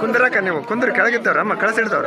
ಕುಂದ್ರಕ್ಕ ನೀವು ಕುಂದ್ರ ಕೆಳಗಿದ್ದವ್ರ ಅಮ್ಮ ಕಳಸಿಡ್ದವ್ರ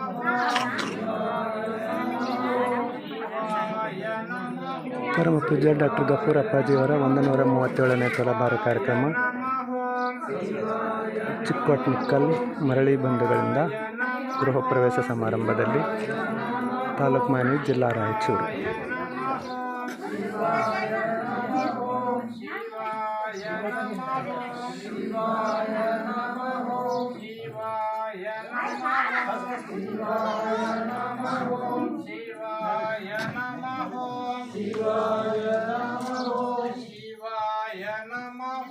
ನಮಃ ಮತ್ತು ಪೂಜ್ಯ ಡಾಕ್ಟರ್ ಗಫೂರ್ ಅಪ್ಪಾಜಿಯವರ ಒಂದು ನೂರ ಮೂವತ್ತೇಳನೇ ತುಲಾಭಾರ ಕಾರ್ಯಕ್ರಮ. ಚಿಕ್ಕೋಟ್ನಿಕ್ಕಲ್ ಮರಳಿ ಬಂಧುಗಳಿಂದ ಗೃಹ ಪ್ರವೇಶ ಸಮಾರಂಭದಲ್ಲಿ ತಾಲೂಕು ಮಾನಿ ಜಿಲ್ಲಾ ರಾಯಚೂರು. ಶಿವಾಯ ನಮಃ. ಶಿವಾಯ ನಮಃ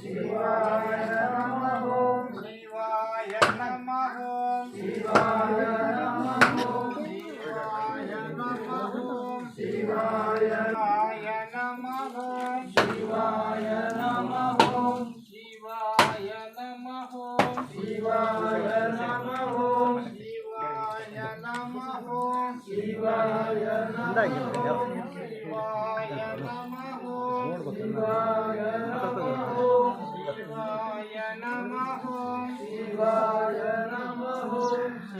शिवाय नमः शिवाय नमः शिवाय नमः शिवाय नमः शिवाय नमः शिवाय नमः शिवाय नमः शिवाय नमः शिवाय नमः शिवाय दय शिवाय नमः शिवा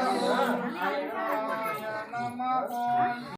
Amen.